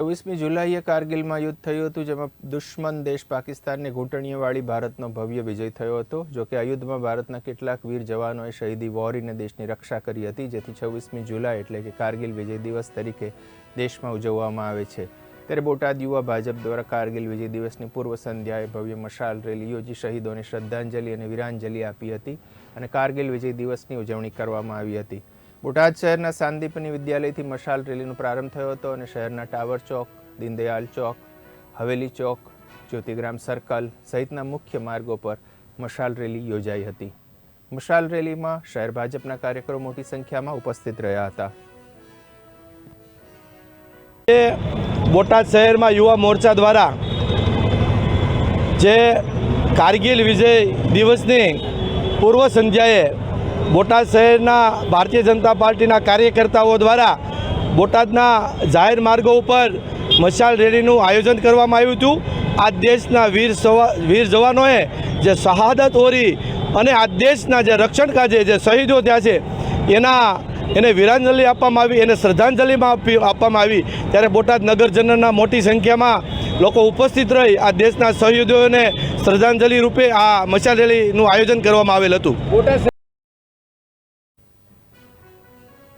ચોવીસમી જુલાઈએ કારગિલમાં યુદ્ધ થયું હતું, જેમાં દુશ્મન દેશ પાકિસ્તાનને ઘૂંટણીઓવાળી ભારતનો ભવ્ય વિજય થયો હતો. જોકે આ યુદ્ધમાં ભારતના કેટલાક વીર જવાનોએ શહીદી વોરીને દેશની રક્ષા કરી હતી, જેથી છવ્વીસમી જુલાઈ એટલે કે કારગિલ વિજય દિવસ તરીકે દેશમાં ઉજવવામાં આવે છે. ત્યારે બોટાદ યુવા ભાજપ દ્વારા કારગિલ વિજય દિવસની પૂર્વ સંધ્યાએ ભવ્ય મશાલ રેલી યોજી શહીદોને શ્રદ્ધાંજલિ અને વીરાંજલિ આપી હતી અને કારગિલ વિજય દિવસની ઉજવણી કરવામાં આવી હતી. બોટાદ શહેરના સાંદીપની વિદ્યાલયથી મશાલ રેલીનો પ્રારંભ થયો હતો અને શહેરના ટાવર ચોક, દીનદયાલ ચોક, હવેલી ચોક, જ્યોતિગ્રામ સર્કલ સહિતના મુખ્ય માર્ગો પર મશાલ રેલી યોજાઈ હતી. મશાલ રેલીમાં શહેર ભાજપના કાર્યકરો મોટી સંખ્યામાં ઉપસ્થિત રહ્યા હતા. બોટાદ શહેરમાં યુવા મોરચા દ્વારા જે કારગિલ વિજય દિવસની પૂર્વ સંધ્યાએ બોટાદ શહેરના ભારતીય જનતા પાર્ટીના કાર્યકર્તાઓ દ્વારા બોટાદના જાહેર માર્ગો ઉપર મશાલ રેલીનું આયોજન કરવામાં આવ્યું હતું. આ દેશના વીર વીર જવાનોએ જે શહાદત ઓરી અને આ દેશના જે રક્ષણ કાજે જે શહીદો થયા છે, એના, એને વીરાંજલિ આપવામાં આવી, એને શ્રદ્ધાંજલિમાં આપી, આપવામાં આવી. ત્યારે બોટાદ નગરજનોના મોટી સંખ્યામાં લોકો ઉપસ્થિત રહી આ દેશના શહીદોને શ્રદ્ધાંજલિ રૂપે આ મશાલ રેલીનું આયોજન કરવામાં આવેલ હતું.